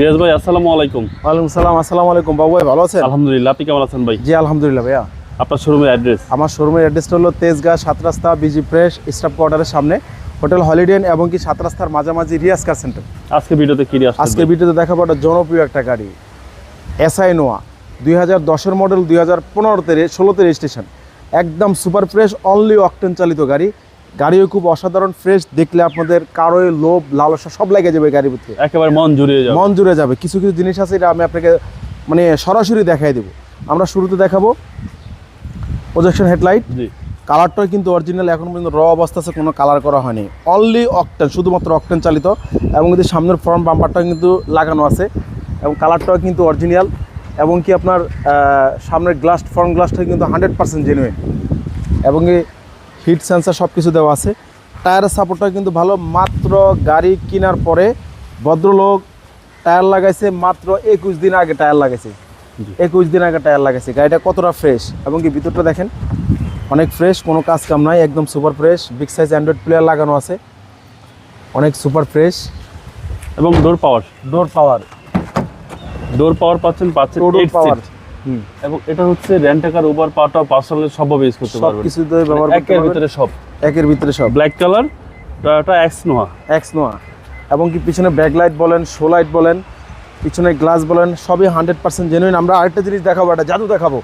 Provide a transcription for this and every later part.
রিয়াজ ভাই আসসালামু আলাইকুম। ওয়ালাইকুম সালাম আসসালামু আলাইকুম। বাবু ভাই ভালো আছেন? আলহামদুলিল্লাহ আপনি কেমন আছেন ভাই? জি আলহামদুলিল্লাহ ভাইয়া। আপনার শোরুমের অ্যাড্রেস? আমার শোরুমের অ্যাড্রেসটা হলো তেজগাঁ সাত রাস্তা বিজি প্রেস স্টাফ কোয়ার্টারের সামনে। হোটেল হলিডে এবং কি সাত রাস্তার মাঝামাঝি রিয়াজ কার সেন্টার? আজকে ভিডিওতে কি আজকে ভিডিওতে দেখাবো একটা জনপ্রিয় একটা গাড়ি। এসআই নোয়া দুই হাজার দশের মডেল দুই হাজার পনেরোতে ষোলোতে রেজিস্ট্রেশন একদম সুপার ফ্রেশ অনলি অকটেন চালিত গাড়ি। গাড়িও খুব অসাধারণ ফ্রেশ দেখলে আপনাদের কারোই লোভ লালসা সব লেগে যাবে গাড়ির ভিতরে। একেবারে মন জুড়িয়ে যাবে। মন জুড়ে যাবে। কিছু কিছু জিনিস আছে এটা আমি আপনাকে মানে সরাসরি দেখাই দেবো। আমরা শুরুতে দেখাবো প্রজেকশন হেডলাইট জি। কালারটাও কিন্তু অরিজিনাল এখন পর্যন্ত র অবস্থা আছে কোনো কালার করা হয়নি। অনলি অকটেন শুধুমাত্র অকটেন চালিত। এবং কিন্তু সামনের ফ্রন্ট বাম্পারটাও কিন্তু লাগানো আছে। এবং কালারটাও কিন্তু অরিজিনাল এবং কি আপনার সামনের গ্লাস ফ্রন্ট গ্লাসটা কিন্তু হান্ড্রেড পার্সেন্ট জেনুইন এবং হিট সেন্সার সব কিছু দেওয়া আছে। টায়ারের সাপোর্টটা কিন্তু ভালো মাত্র গাড়ি কেনার পরে ভদ্রলোক টায়ার লাগাইছে মাত্র একুশ দিন আগে টায়ার লাগাইছে। একুশ দিন আগে টায়ার লাগাইছে। গাড়িটা কতটা ফ্রেশ এবং কি ভিতরটা দেখেন অনেক ফ্রেশ কোনো কাজ কাম নাই একদম super fresh big size android player লাগানো আছে। অনেক সুপার ফ্রেশ এবং door power door power door power পাচ্ছেন পাচ্ছেন ডোর পাওয়ার। এবং এটা হচ্ছে রেন্টাকার উবার পাওয়ারটা পার্সোনাল সবভাবে ইউজ করতে পারবেন। কিছু ব্যবহার করতে একের ভিতরে সব। একের ভিতরে সব। Black colour Toyota X Noah X Noah এবং কি পিছনে ব্যাকলাইট বলেন শো লাইট বলেন পিছনে গ্লাস বলেন সবই হান্ড্রেড পার্সেন্ট জেনুইন আমরা আরেকটা জিনিস দেখাবো একটা জাদু দেখাবো।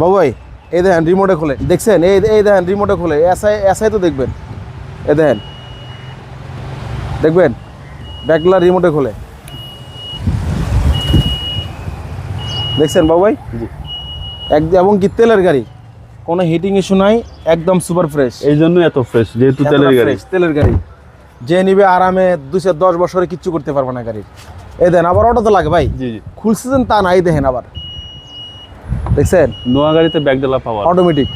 বাবু ভাই এই দেখেন রিমোটে খোলে। দেখছেন? এই এই দেখেন রিমোটে খোলে। এসআই এসআই তো দেখবেন। এ দেখেন। দেখবেন? ব্যাকলার রিমোটে খোলে। দেখছেন বাবু ভাই জি। এক এবং কি তেলের গাড়ি? কোনো হিটিং ইস্যু নাই একদম সুপার ফ্রেশ এই জন্য এত ফ্রেশ যেহেতু তেলের গাড়ি। তেলের গাড়ি। যে নিবে আরামে দুশো দশ বছরে কিচ্ছু করতে পারবে না গাড়ির। এই দেন আবার অটো তো লাগে ভাই। জি জি। খুলছেন তা নাই দেখেন আবার। দেখছেন? নোয়া গাড়িতে ব্যাকডালা পাওয়ার অটোমেটিক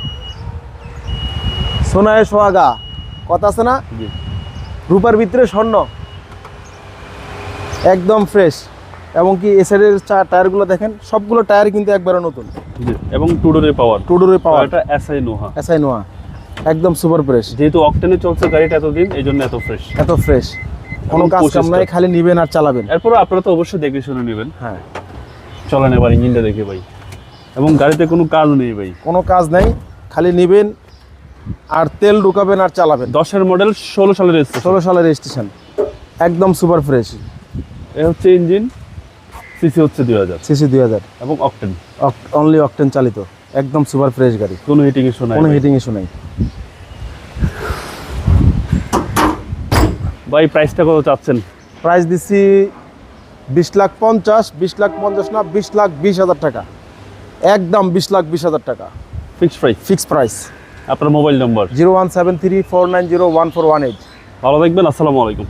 সোনায় সোহাগা কথা আছে না? জি। রূপার ভিতরে স্বর্ণ। একদম ফ্রেশ এবং কি চা টায়ারগুলো দেখেন সবগুলো টায়ার কিন্তু একবারে নতুন। এবং টু ডোরের পাওয়ার। টুডোরে পাওয়ার। এটা এসআই নোহা এসআই নোয়া একদম সুপার ফ্রেশ যেহেতু অকটেনে চলছে গাড়িটা এতদিন এই জন্য এত ফ্রেশ এত ফ্রেশ কোনো কাজ কাম নাই খালি নিবেন আর চালাবেন। এরপর আপনারা তো অবশ্যই দেখে শুনে নেবেন। হ্যাঁ। চলেন এবার ইঞ্জিনটা দেখে ভাই। এবং গাড়িতে কোনো কাজ নেই ভাই। কোনো কাজ নাই খালি নিবেন আর তেল ঢুকাবেন আর চালাবেন। দশের মডেল ষোলো সালের ষোলো সালের রেজিস্ট্রেশন একদম সুপার ফ্রেশ এ হচ্ছে ইঞ্জিন সিসি হচ্ছে দুই হাজার। সিসি দুই হাজার। এবং অকটেন অনলি অকটেন চালিত। একদম সুপার ফ্রেশ গাড়ি। কোনো হিটিং ইস্যু নাই কোনো হিটিং ইস্যু নাই। ভাই প্রাইসটা কত চাচ্ছেন? প্রাইস দিচ্ছি বিশ লাখ পঞ্চাশ বিশ লাখ পঞ্চাশ না বিশ লাখ বিশ হাজার টাকা। একদম বিশ লাখ বিশ হাজার টাকা। ফিক্সড প্রাইস ফিক্স প্রাইস আপনার mobile number zero one seven three four nine zero one four one eight. ভালো থাকবেন আসসালামু আলাইকুম।